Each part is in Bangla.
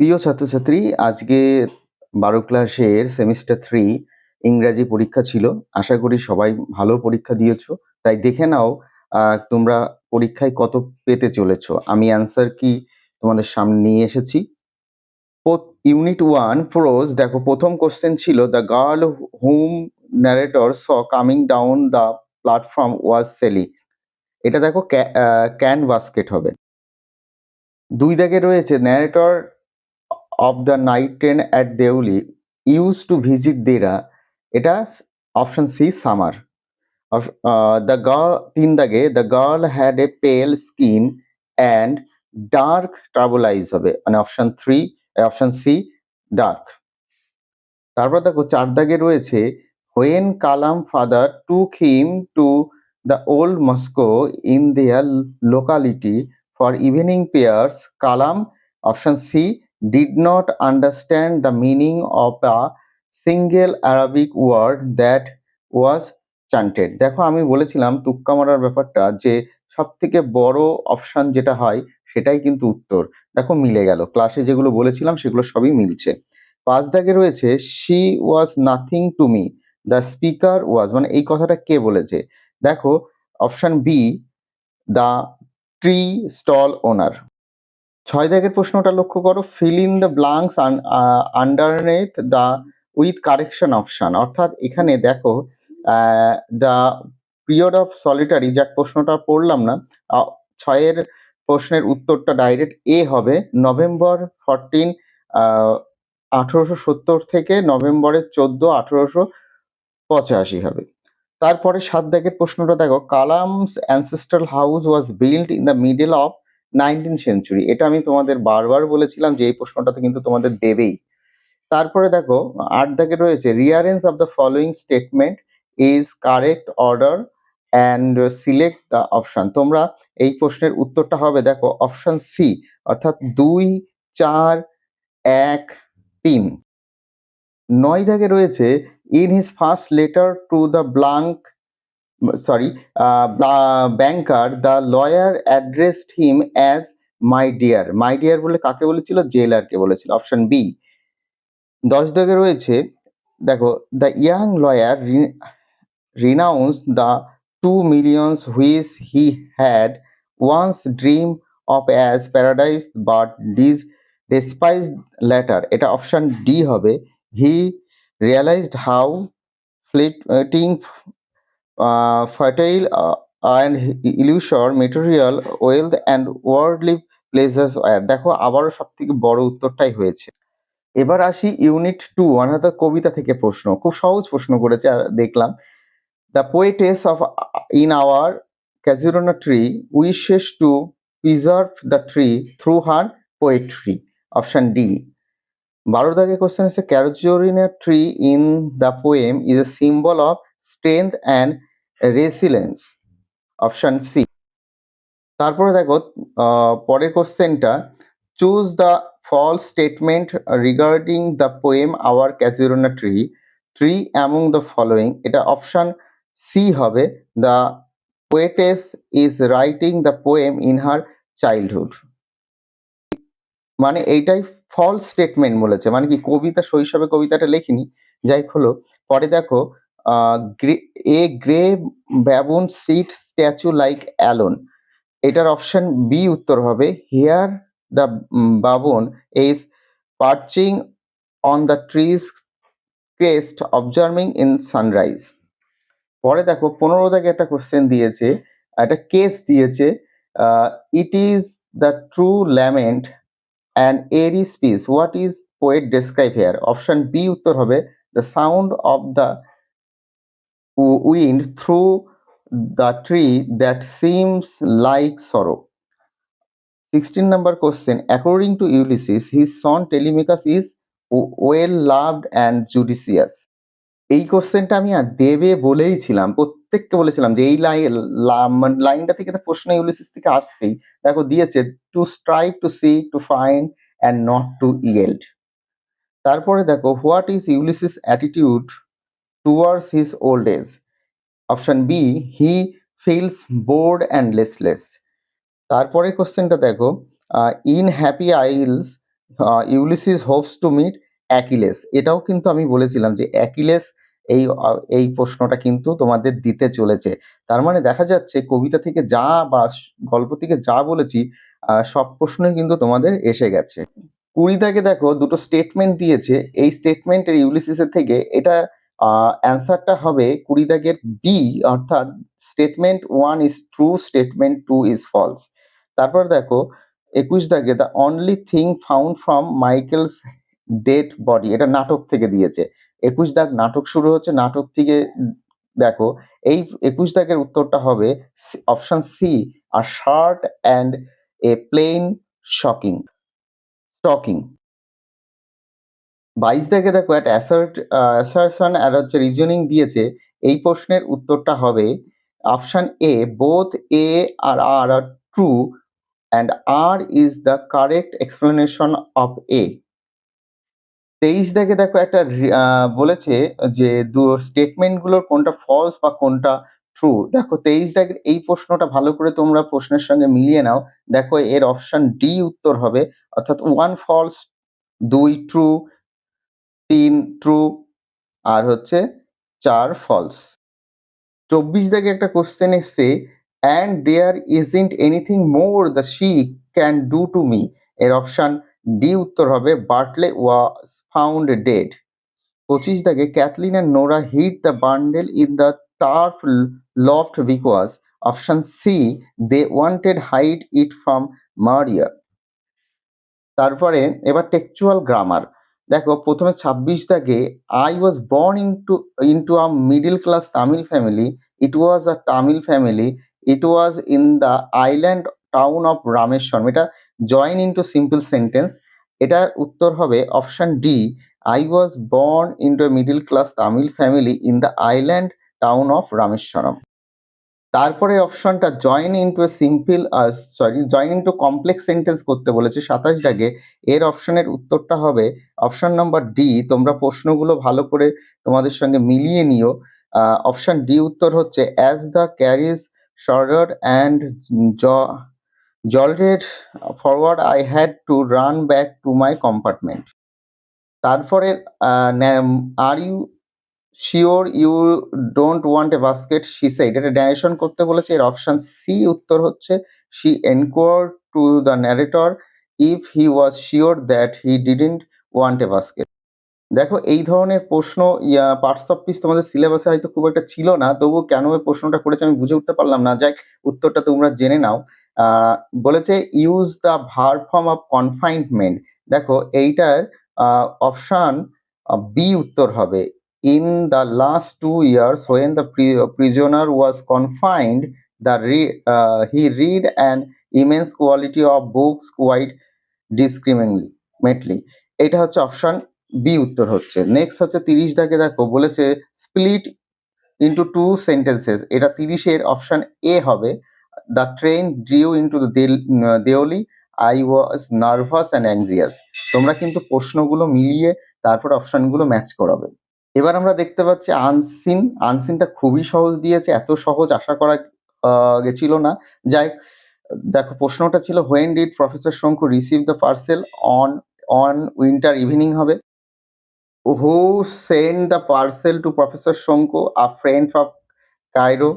প্রিয় ছাত্রছাত্রী, আজকে বারো ক্লাসের সেমিস্টার থ্রি ইংরাজি পরীক্ষা ছিল। আশা করি সবাই ভালো পরীক্ষা দিয়েছ। তাই দেখে নাও তোমরা পরীক্ষায় কত পেতে চলেছো। আমি অ্যান্সার কি তোমাদের সামনে নিয়ে এসেছি। ইউনিট ওয়ান প্রোজ দেখো প্রথম কোশ্চেন ছিল the girl whom narrator saw coming down the platform was selling এটা দেখো ক্যান বাস্কেট হবে। দুই দাগে রয়েছে narrator of the night train at Deoli use to visit Dehra এটা option C summer the girl তিন দাগে the girl had a pale skin and dark travel eyes হবে। মানে option three option C dark তারপর দেখো চার দাগে রয়েছে when Kalam father took him to the old mosque in their locality for evening prayers Kalam option C did not understand the meaning of a single Arabic word that was chanted. দেখো, আমি বলেছিলাম তুক্কা মারার ব্যাপারটা যে সব থেকে বড় অপশান যেটা হয় সেটাই কিন্তু উত্তর। দেখো, মিলে গেল। ক্লাসে যেগুলো বলেছিলাম সেগুলো সবই মিলছে। পাঁচ দাগে রয়েছে she was nothing to me the speaker was মানে এই কথাটা কে বলেছে? দেখো option B the tree stall owner ছয় দাগের প্রশ্নটা লক্ষ্য করো fill in the blanks underneath the with correction option অর্থাৎ এখানে দেখো দ্য পিরিয়ড অফ সলিটারি যাক প্রশ্নটা পড়লাম না ছয়ের প্রশ্নের উত্তরটা ডাইরেক্ট এ হবে। নভেম্বর ফরটিন আঠেরোশো সত্তর থেকে নভেম্বরের চোদ্দ, আঠেরোশো পঁচাশি হবে। তারপরে সাত দাগের প্রশ্নটা দেখো Kalam's ancestral house was build in the middle of nineteen century. এটা আমি তোমাদের বারবার বলেছিলাম যে এই প্রশ্নটাতে কিন্তু তোমাদের দেবেই। তারপরে দেখো, আট দাগে রয়েছে rearrange of the following statement is correct order and select the option তোমরা এই প্রশ্নের উত্তরটা হবে, দেখো অপশান সি অর্থাৎ দুই, চার, এক, তিন। নয় দাগে রয়েছে in his first letter to the blank sorry banker the lawyer addressed him as my dear my dear বলে কাকে বলেছিল? জেলারকে বলেছিল। অপশন বি দশ দাগে রয়েছে, দেখো the young lawyer renounce the two millions which he had once dream of as paradise but these despise later এটা অপশন ডি হবে। He realized how fleeting fertile and and illusory wealth and pleasures were দেখো, আবারও সব থেকে বড় উত্তরটাই হয়েছে। এবার আসি ইউনিট টু অর্থাৎ কবিতা থেকে প্রশ্ন। খুব সহজ প্রশ্ন করেছে দেখলাম। The poetess of in our casuarina tree wishes to preserve the tree through her poetry option D বারো দাগে কোশ্চেন হচ্ছে casuarina tree in the poem is a symbol of strength and resilience, option C তারপরে দেখো পরের কোশ্চেনটা, choose the false statement regarding the poem our casuarina tree. Tree among the following এটা অপশান সি হবে। The poetess is writing the poem in her childhood মানে এইটাই ফলস স্টেটমেন্ট বলেছে। মানে কি কবিতা, শৈশবে কবিতাটা লেখিনি? যাই হলো, পরে দেখো a grey baboon sit statue like alone. এটার অপশন বি উত্তর হবে। Here the baboon is perching on the trees crest observing in sunrise পরে দেখো, পনেরো থেকে একটা কোশ্চেন দিয়েছে, একটা কেস দিয়েছে it is the true lament and eerie speech what is poet describe here option B উত্তর হবে the sound of the wind through the tree that seems like sorrow. 16 number question. According to Ulysses, his son Telemachus is well loved and judicious. এই কোশ্চেনটা আমি আর দেবে বলেই ছিলাম প্রত্যেককে বলেছিলাম যে এই লাইন লাইনটা থেকে তো প্রশ্ন ইউলিসিস থেকে আসছেই দেখো দিয়েছে to strive to seek to find and not to yield তারপরে দেখো what is Ulysses attitude towards his old age option B he feels bored and restless তারপরে কোশ্চেনটা দেখো in happy isles Ulysses hopes to meet Achilles এটাও কিন্তু আমি বলেছিলাম যে অ্যাকিলেস এই এই প্রশ্নটা কিন্তু তোমাদের দিতে চলেছে। তার মানে দেখা যাচ্ছে কবিতা থেকে যা বা গল্প থেকে যা বলেছি সব প্রশ্নই কিন্তু তোমাদের এসে গেছে। ২০ দাগে দেখো, দুটো স্টেটমেন্ট দিয়েছে। এই স্টেটমেন্টের ইউলিসিসের থেকে এটা অ্যান্সারটা হবে ২০ দাগের বি অর্থাৎ statement one is true, statement two is false. তারপর দেখো ২১ দাগে the only thing found from Michael's dead body এটা নাটক থেকে দিয়েছে। ২১ দাগ নাটক শুরু হচ্ছে নাটক থেকে দেখো এই ২১ দাগের উত্তরটা হবে option C R shirt and a plain shocking stocking. ২২ দাগে দেখো একটা অ্যাসার্ট অ্যাসারশন আর হচ্ছে রিজনিং দিয়েছে। এই প্রশ্নের উত্তরটা হবে option A both A R R are true and R is the correct explanation of A. ২৩ দাগে দেখো একটা বলেছে যে দু স্টেটমেন্টগুলোর কোনটা ফলস বা কোনটা ট্রু। দেখো ২৩ দাগের এই প্রশ্নটা ভালো করে তোমরা প্রশ্নের সঙ্গে মিলিয়ে নাও। দেখো এর অপশন ডি উত্তর হবে অর্থাৎ ওয়ান ফলস, দুই ট্রু, ৩ ট্রু আর হচ্ছে ৪ ফলস। ২৪ দাগে একটা কোয়েশ্চেন এসছে and there isn't anything more the she can do to me এর অপশন ডি উত্তর হবে বার্টলে ওয়াজ ফাউন্ড ডেড। ২৫ দাগে Cathleen and Nora hid the bundle in the turf loft because option C they wanted hide it from Maurya. তারপরে, এবার টেক্সচুয়াল গ্রামার। দেখো প্রথমে ছাব্বিশ দাগে I was born into into a middle class Tamil family it was a Tamil family it was in the island town of Rameswaram এটা জয়েন ইন্টু সিম্পল সেন্টেন্স এটার উত্তর হবে option D I was born into middle class Tamil family in the island town of Rameswaram তারপরে অপশনটা join into a simple sorry join into complex sentence করতে বলেছে ২৭ দাগে। এর অপশনের উত্তরটা হবে, অপশন নাম্বার ডি। তোমরা প্রশ্নগুলো ভালো করে তোমাদের সঙ্গে মিলিয়ে নিও। অপশন ডি উত্তর হচ্ছে as the carriage started and জ jolted forward I had to run back to my compartment তারপরে are you sure you don't want a basket she said এটা ন্যারেশন করতে বলেছে। এর অপশন সি উত্তর হচ্ছে she enquire to the narrator if he was sure that he didn't want a basket. দেখো, এই ধরনের প্রশ্ন, ইয়া পার্টস অফ স্পিচ তোমাদের সিলেবাসে হয়তো খুব একটা ছিল না। তবুও কেন এই প্রশ্নটা করেছে আমি বুঝে উঠতে পারলাম না। যাক উত্তরটা তোমরা জেনে নাও। বলেছে use the verb form of confinement. দেখো, এইটার অপশন বি উত্তর হবে। In the last 2 years when the pri prisoner was confined, the re uh he read an immense quality of books quite discriminately. এটা হচ্ছে অপশন বি উত্তর হচ্ছে। নেক্সট হচ্ছে ৩০ দাগে দেখো বলেছে স্প্লিট ইন্টু 2 সেন্টেন্সেস এটা ৩০ এর অপশন এ হবে। The train drew into Deoli I was nervous and anxious. তোমরা কিন্তু প্রশ্নগুলো মিলিয়ে তারপর অপশনগুলো ম্যাচ করাবে। এবার আমরা দেখতে পাচ্ছি আনসিন। আনসিনটা খুবই সহজ দিয়েছে, এত সহজ আশা করা গেছিল না। যাই, দেখো প্রশ্নটা ছিল when did professor Shonku receive the parcel on on winter evening হবে। Who send the parcel to professor Shonku a friend of Cairo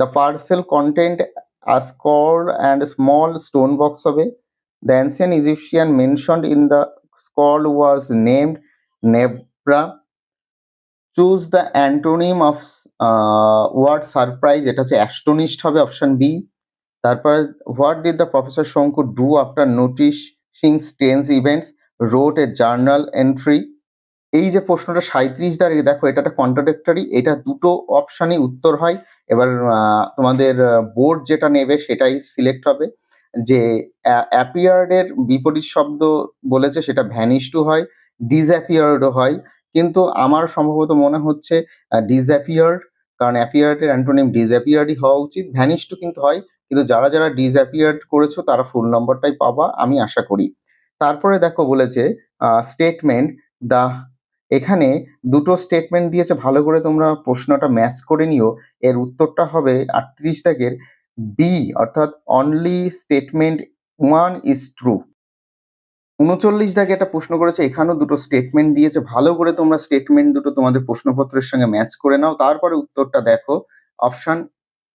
the parcel content a skull and small stone box হবে। The ancient Egyptian mentioned in the skull was named Nebra Choose the antonym of word surprise এটা হচ্ছে অ্যাস্টোনিস্ট হবে অপশন বি। তারপর what did the Professor Shonku do after noticing strange events Wrote a journal entry এই যে প্রশ্নটা ৩৭ দাগে দেখো এটা একটা কন্ট্রাডিক্টরি এটা দুটো অপশনই উত্তর হয়। এবার তোমাদের বোর্ড যেটা নেবে সেটাই সিলেক্ট হবে। যে অ্যা অ্যাপিয়ার্ড এর বিপরীত শব্দ বলেছে সেটা ভ্যানিশ টু হয়, ডিসঅ্যাপিয়ার্ড ও হয়। কিন্তু আমার সম্ভবত মনে হচ্ছে আ ডিসঅ্যাপিয়ার্ড কারণ অ্যাপিয়ার্ড এর অ্যান্টোনিম ডিসঅ্যাপিয়ার্ডই হওয়া উচিত। ভ্যানিশ টু কিন্তু হয়। কিন্তু যারা, যারা ডিসঅ্যাপিয়ার্ড করেছ তারা ফুল নম্বরটাই পাবা আমি আশা করি। তারপরে দেখো বলেছে স্টেটমেন্ট দ্য এখানে দুটো স্টেটমেন্ট দিয়েছে ভালো করে তোমরা প্রশ্নটা ম্যাচ করে নিও। এর উত্তরটা হবে ৩৮ দাগের বি অর্থাৎ only statement one is true. উনচল্লিশ দাগে একটা প্রশ্ন করেছে, এখানেও দুটো স্টেটমেন্ট দিয়েছে, ভালো করে তোমরা স্টেটমেন্ট দুটো তোমাদের প্রশ্নপত্রের সঙ্গে ম্যাচ করে নাও, তারপরে উত্তরটা দেখো অপশন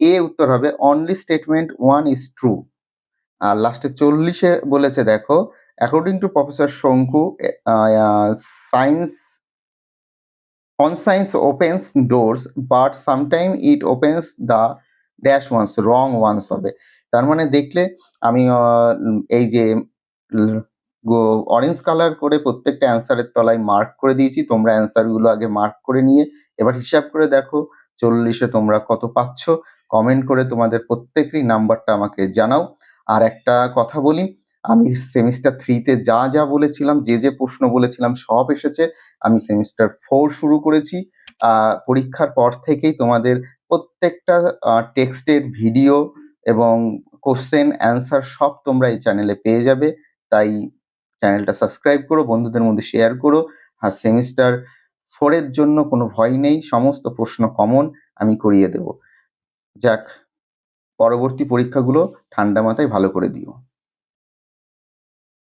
এ উত্তর হবে only statement one is true আর লাস্টে চল্লিশে বলেছে, দেখো according to professor Shonku science on science opens doors but sometime it opens the dash ones wrong ones হবে। তার মানে দেখলে, আমি এই যে অরেঞ্জ কালার করে প্রত্যেকটা অ্যান্সারের তলায় মার্ক করে দিয়েছি। তোমরা অ্যান্সারগুলো আগে মার্ক করে নিয়ে, এবার হিসাব করে দেখো চল্লিশে তোমরা কত পাচ্ছ। কমেন্ট করে তোমাদের প্রত্যেকেরই নাম্বারটা আমাকে জানাও। আর একটা কথা বলি, আমি সেমিস্টার থ্রিতে যা যা বলেছিলাম, যে যে প্রশ্ন বলেছিলাম, সব এসেছে। আমি সেমিস্টার ফোর শুরু করেছি। পরীক্ষার পর থেকেই তোমাদের প্রত্যেকটা টেক্সটের ভিডিও এবং কোশ্চেন অ্যান্সার সব তোমরা এই চ্যানেলে পেয়ে যাবে। তাই চ্যানেলটা সাবস্ক্রাইব করো, বন্ধুদের মধ্যে শেয়ার করো। আর সেমিস্টার ফোরের জন্য কোনো ভয় নেই, সমস্ত প্রশ্ন কমন আমি করিয়ে দেব। যাক, পরবর্তী পরীক্ষাগুলো ঠান্ডা মাথায় ভালো করে দিও।